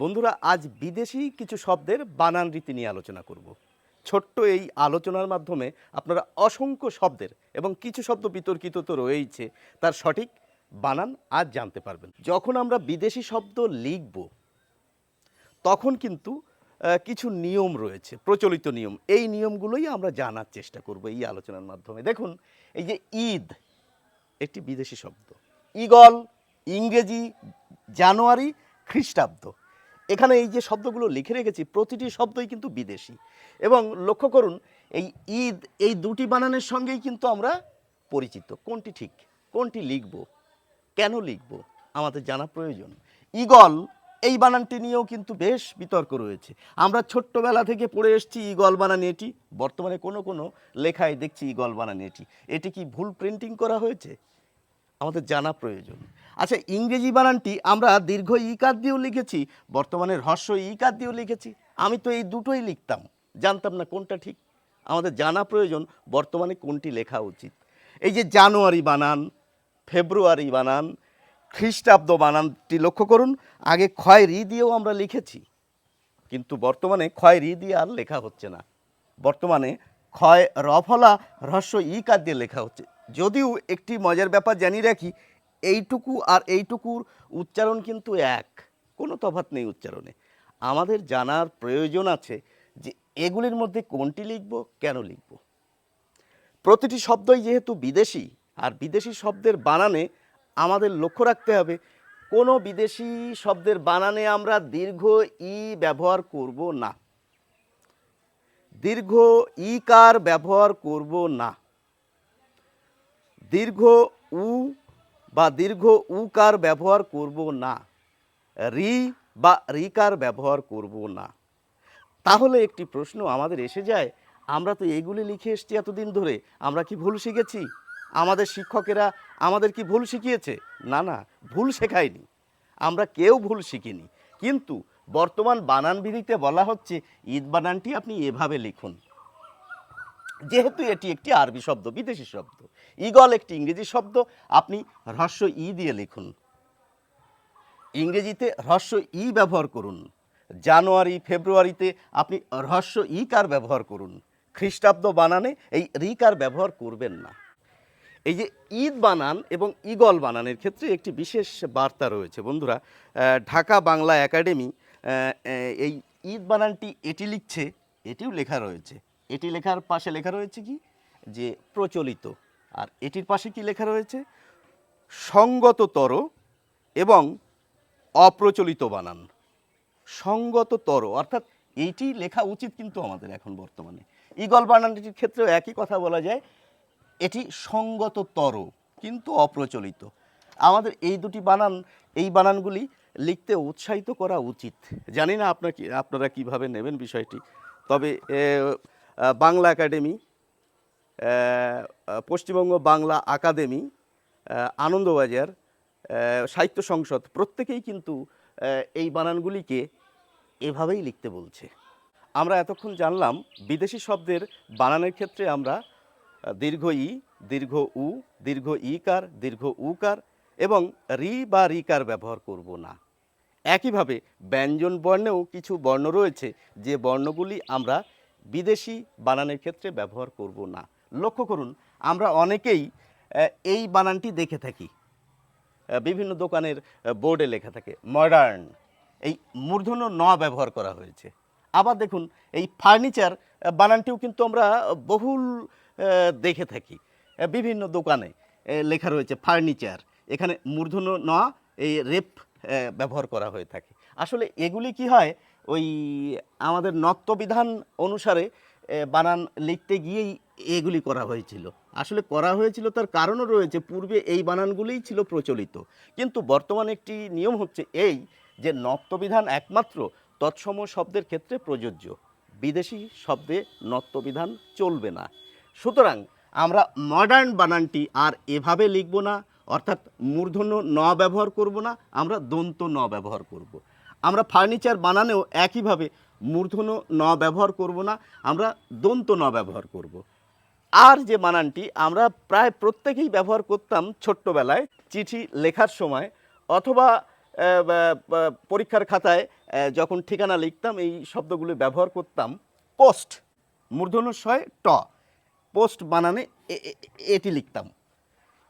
বন্ধুরা, আজ বিদেশি কিছু শব্দের বানান রীতি নিয়ে আলোচনা করব। ছোট্ট এই আলোচনার মাধ্যমে আপনারা অসংখ্য শব্দের এবং কিছু শব্দ বিতর্কিত তো রয়েইছে, তার সঠিক বানান আজ জানতে পারবেন। যখন আমরা বিদেশি শব্দ লিখব, তখন কিন্তু কিছু নিয়ম রয়েছে, প্রচলিত নিয়ম। এই নিয়মগুলোই আমরা জানার চেষ্টা করব এই আলোচনার মাধ্যমে। দেখুন, এই যে ঈদ, একটি বিদেশি শব্দ। ইগল ইংরেজি, জানুয়ারি, খ্রিস্টাব্দ। এখানে এই যে শব্দগুলো লিখে রেখেছি, প্রতিটি শব্দই কিন্তু বিদেশি। এবং লক্ষ্য করুন, এই ঈদ, এই দুটি বানানের সঙ্গেই কিন্তু আমরা পরিচিত। কোনটি ঠিক, কোনটি লিখব, কেন লিখব, আমাদের জানা প্রয়োজন। ইগল এই বানানটি নিয়েও কিন্তু বেশ বিতর্ক রয়েছে। আমরা ছোট্টবেলা থেকে পড়ে এসেছি ইগল বানান এটি, বর্তমানে কোনো কোনো লেখায় দেখছি ইগল বানান এটি। এটি কি ভুল প্রিন্টিং করা হয়েছে? আমাদের জানা প্রয়োজন। আচ্ছা ইংরেজি বানানটি আমরা দীর্ঘ ইকার দিয়েও লিখেছি, বর্তমানে হ্রস্ব ইকার দিয়েও লিখেছি। আমি তো এই দুটোই লিখতাম, জানতাম না কোনটা ঠিক। আমাদের জানা প্রয়োজন, বর্তমানে কোনটি লেখা উচিত। এই যে জানুয়ারি বানান, ফেব্রুয়ারি বানান, খ্রিস্টাব্দ বানানটি লক্ষ্য করুন, আগে ক্ষয় রি দিয়েও আমরা লিখেছি। কিন্তু বর্তমানে ক্ষয় রি দিয়ে আর লেখা হচ্ছে না। বর্তমানে ক্ষয় রফলা রহস্য ই কার দিয়ে লেখা হচ্ছে। যদিও একটি মজার ব্যাপার জানিয়ে রাখি এইটুকু আর এইটুকুর উচ্চারণ কিন্তু এক। কোনো তফাৎ নেই উচ্চারণে। আমাদের জানার প্রয়োজন আছে যে এগুলির মধ্যে কোনটি লিখব, কেন লিখব? প্রতিটি শব্দই যেহেতু বিদেশি, আর বিদেশি শব্দের বানানে আমাদের লক্ষ্য রাখতে হবে, কোনো বিদেশি শব্দের বানানে আমরা দীর্ঘ ই ব্যবহার করব না। দীর্ঘ ই কার ব্যবহার করব না। দীর্ঘ উ বা দীর্ঘ উকার ব্যবহার করব না, রি বা রিকার ব্যবহার করব না। তাহলে একটি প্রশ্ন আমাদের এসে যায়, আমরা তো এগুলি লিখে এসছি এতদিন ধরে, আমরা কি ভুল শিখেছি? আমাদের শিক্ষকেরা আমাদের কি ভুল শিখিয়েছে? না না, ভুল শেখায়নি। আমরা কেউ ভুল শিখিনি। কিন্তু বর্তমান বানান বিধিতে বলা হচ্ছে, ঈদ বানানটি আপনি এভাবে লিখুন। যেহেতু এটি একটি আরবি শব্দ, বিদেশি শব্দ ইগল একটি ইংরেজি শব্দ, আপনি হ্রস্ব ই দিয়ে লিখুন। ইংরেজিতে হ্রস্ব ই ব্যবহার করুন। জানুয়ারি, ফেব্রুয়ারিতে আপনি হ্রস্ব ই কার ব্যবহার করুন। খ্রিস্টাব্দ বানানে এই রিকার ব্যবহার করবেন না। এই যে ঈদ বানান এবং ইগল বানানের ক্ষেত্রে একটি বিশেষ বার্তা রয়েছে। বন্ধুরা ঢাকা বাংলা একাডেমি এই ঈদ বানানটি এটি লিখছে, এটিও লেখা রয়েছে। এটি লেখার পাশে লেখা রয়েছে কি? যে প্রচলিত। আর এটির পাশে কি লেখা রয়েছে? সঙ্গততর এবং অপ্রচলিত বানান। সঙ্গততর, অর্থাৎ এইটি লেখা উচিত কিন্তু আমাদের এখন বর্তমানে। ইগল বানানটির ক্ষেত্রেও একই কথা বলা যায়, এটি সঙ্গততর কিন্তু অপ্রচলিত। আমাদের এই দুটি বানান, এই বানানগুলি লিখতে উৎসাহিত করা উচিত। জানি না আপনার কি আপনারা কীভাবে নেবেন বিষয়টি, তবে বাংলা একাডেমি পশ্চিমবঙ্গ বাংলা একাডেমি আনন্দবাজার সাহিত্য সংসদ, প্রত্যেকেই কিন্তু এই বানানগুলিকে এভাবেই লিখতে বলছে। আমরা এতক্ষণ জানলাম, বিদেশি শব্দের বানানের ক্ষেত্রে আমরা দীর্ঘ ই, দীর্ঘ উ, দীর্ঘ ইকার, দীর্ঘ উকার এবং রি বা রিকার ব্যবহার করব না। একইভাবে ব্যঞ্জন বর্ণেও কিছু বর্ণ রয়েছে, যে বর্ণগুলি আমরা বিদেশি বানানের ক্ষেত্রে ব্যবহার করব না। লক্ষ্য করুন, আমরা অনেকেই এই বানানটি দেখে থাকি। বিভিন্ন দোকানের বোর্ডে লেখা থাকে, মডার্ন এই মূর্ধন্য ন ব্যবহার করা হয়েছে। আবার দেখুন, এই ফার্নিচার বানানটিও কিন্তু আমরা বহুল দেখে থাকি। বিভিন্ন দোকানে লেখা রয়েছে, ফার্নিচার এখানে মূর্ধন্য ন, এই রেপ ব্যবহার করা হয়ে থাকে। আসলে এগুলি কি হয় ওই আমাদের নত্যবিধান অনুসারে বানান লিখতে গিয়েই এগুলি করা হয়েছিল। আসলে করা হয়েছিল, তার কারণও রয়েছে, পূর্বে এই বানানগুলিই ছিল প্রচলিত। কিন্তু বর্তমানে একটি নিয়ম হচ্ছে এই যে, নত্যবিধান একমাত্র তৎসম শব্দের ক্ষেত্রে প্রযোজ্য। বিদেশি শব্দে নত্যবিধান চলবে না। সুতরাং আমরা মডার্ন বানানটি আর এভাবে লিখব না, অর্থাৎ মূর্ধন্য ন ব্যবহার করব না, আমরা দন্ত ন ব্যবহার করব। আমরা ফার্নিচার বানানেও একইভাবে মূর্ধন্য ন ব্যবহার করব না, আমরা দন্ত ন ব্যবহার করব। আর যে বানানটি আমরা প্রায় প্রত্যেকেই ব্যবহার করতাম ছোট্টবেলায়, চিঠি লেখার সময় অথবা পরীক্ষার খাতায় যখন ঠিকানা লিখতাম, এই শব্দগুলো ব্যবহার করতাম, পোস্ট মূর্ধন্যশয় ট, পোস্ট বানানে এটি লিখতাম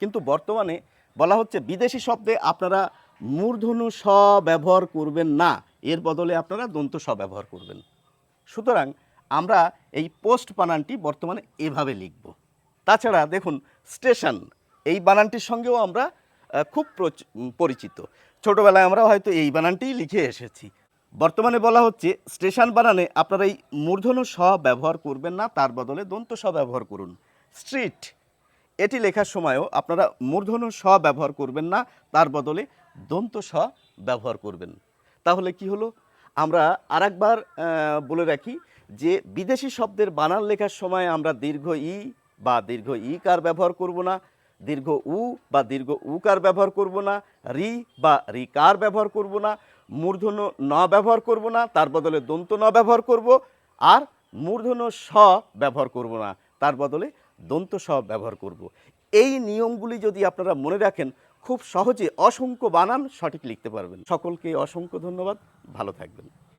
কিন্তু বর্তমানে বলা হচ্ছে বিদেশি শব্দে আপনারা মূর্ধন্য স ব্যবহার করবেন না, এর বদলে আপনারা দন্ত স ব্যবহার করবেন। সুতরাং আমরা এই পোস্ট বানানটি বর্তমানে এভাবে লিখব। তাছাড়া দেখুন, স্টেশন, এই বানানটির সঙ্গেও আমরা খুব প্রচ- পরিচিত। ছোটোবেলায় আমরা হয়তো এই বানানটিই লিখে এসেছি। বর্তমানে বলা হচ্ছে, স্টেশন বানানে আপনারা এই মূর্ধন্য স ব্যবহার করবেন না, তার বদলে দন্ত স ব্যবহার করুন। স্ট্রিট, এটি লেখার সময়ও আপনারা মূর্ধন্য স ব্যবহার করবেন না, তার বদলে দন্ত স ব্যবহার করবেন। তাহলে কি হলো? আমরা আরেকবার বলে রাখি যে বিদেশি শব্দের বানান লেখার সময় আমরা দীর্ঘ ই বা দীর্ঘ ই কার ব্যবহার করব না, দীর্ঘ উ বা দীর্ঘ উ কার ব্যবহার করব না, রি বা রি কার ব্যবহার করব না, মূর্ধন্য ন ব্যবহার করব না, তার বদলে দন্ত ন ব্যবহার করব, আর মূর্ধন্য স ব্যবহার করব না, তার বদলে দন্ত স ব্যবহার করব। এই নিয়মগুলি যদি আপনারা মনে রাখেন খুব সহজে অসংখ্য বানান সঠিক লিখতে পারবেন। সকলকে অসংখ্য ধন্যবাদ। ভালো থাকবেন।